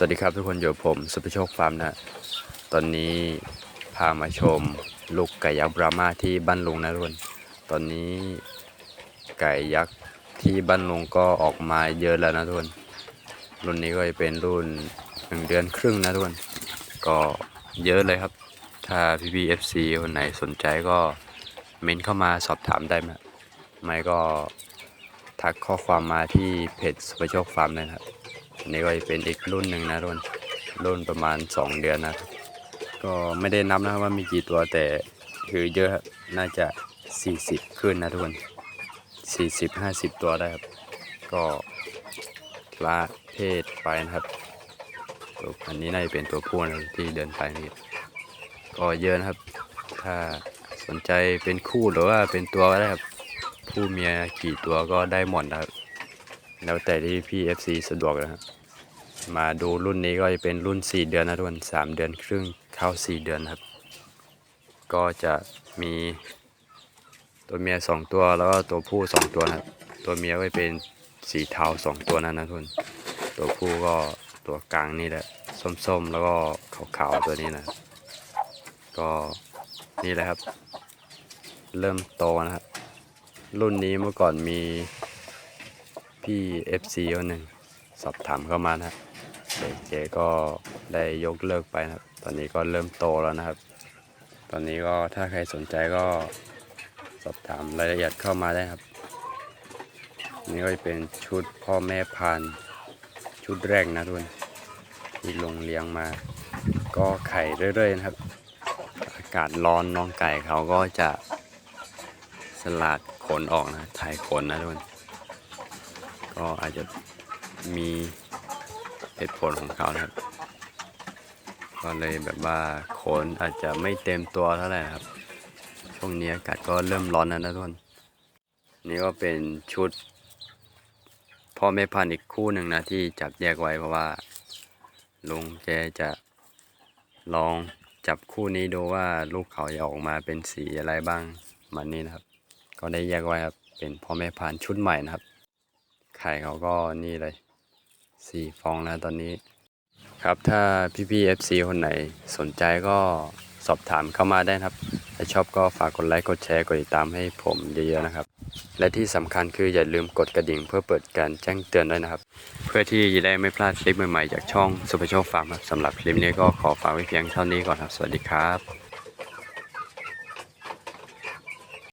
สวัสดีครับทุกคนอยู่ผมสุภโชคฟาร์มนะ ตอนนี้พามาชมลูกไก่ยักษ์บรามาที่บ้านลุงนะทุกคน ตอนนี้ไก่ยักษ์ที่บ้านลุงก็ออกมาเยอะแล้วนะทุกคน รุ่นนี้ก็จะเป็นรุ่นหนึ่งเดือนครึ่งนะทุกคน ก็เยอะเลยครับ ถ้าพี่พีเอฟซีคนไหนสนใจก็เมนเข้ามาสอบถามได้ไหมไม่ก็ทักข้อความมาที่เพจสุภโชคฟาร์มเลยนะครับ นนี้ก็เป็นอีกรุ่นหนึ่งนะรุ่นรุ่นประมาณ 2 เดือนนะก็ไม่ได้นับนะว่ามีกี่ตัวแต่คือเยอะครับน่าจะ 40 ขึ้นนะทุกคน40 50 ตัวได้ครับ ก็ละเพศไปนะครับตัวอันนี้น่าจะเป็นตัวผู้นะที่เดินไปนี่ก็เยอะนะครับ ถ้าสนใจเป็นคู่หรือว่าเป็นตัวก็ได้ครับ ผู้เมียกี่ตัวก็ได้หมดนะครับ แล้วแต่ที่พี่ FC สะดวกนะครับมาดูรุ่นนี้ก็จะเป็นรุ่น 4 เดือนนะทุกคน3เดือนครึ่งเข้า 4 เดือนครับ ก็จะมีตัวเมีย 2 ตัวแล้วก็ตัวผู้ 2 ตัวนะครับ ตัวเมียก็จะเป็นสีเทา 2 ตัวนั้นนะทุกคนตัวผู้ก็ตัวกลางนี่แหละส้มๆ แล้วก็ขาวๆตัวนี้นะก็นี่แหละครับ เริ่มโตนะครับ รุ่นนี้เมื่อก่อนมี พี่ FC คนหนึ่งสอบถามเข้ามานะครับแต่เจก็ได้ยกเลิกไปนะครับ ตอนนี้ก็เริ่มโตแล้วนะครับ ตอนนี้ก็ถ้าใครสนใจก็สอบถามรายละเอียดเข้ามาได้ครับ นี่ก็จะเป็นชุดพ่อแม่พันชุดแรกนะทุกคนที่ลงเลี้ยงมา ก็ไข่เรื่อยๆนะครับ อากาศร้อนน้องไก่เขาก็จะสลัดขนออกนะถ่ายขนนะทุกคน ก็อาจจะมีเหตุผลของเขานะครับ ก็เลยแบบว่าโขนอาจจะไม่เต็มตัวเท่าไหร่ครับ ช่วงนี้อากาศก็เริ่มร้อนแล้วนะทุกคนนี่ก็เป็นชุดพ่อแม่พันธุ์อีกคู่หนึ่งนะที่จับแยกไว้เพราะว่าลุงแกจะลองจับคู่นี้ดูว่าลูกเขาจะออกมาเป็นสีอะไรบ้างมันนี้นะครับ ก็ได้แยกไว้ครับเป็นพ่อแม่พันธุ์ชุดใหม่นะครับ ไข่เขาก็นี่เลยสี่ฟองแล้วตอนนี้ ครับถ้าพี่พี่เอฟซีคนไหนสนใจก็สอบถามเข้ามาได้ครับ ถ้าชอบก็ฝากกดไลค์กดแชร์กดติดตามให้ผมเยอะๆนะครับ และที่สำคัญคืออย่าลืมกดกระดิ่งเพื่อเปิดการแจ้งเตือนด้วยนะครับ เพื่อที่จะได้ไม่พลาดคลิปใหม่ๆจากช่องสุภโชคฟาร์มครับสำหรับคลิปนี้ก็ขอฝากไว้เพียงเท่านี้ก่อนครับ สวัสดีครับ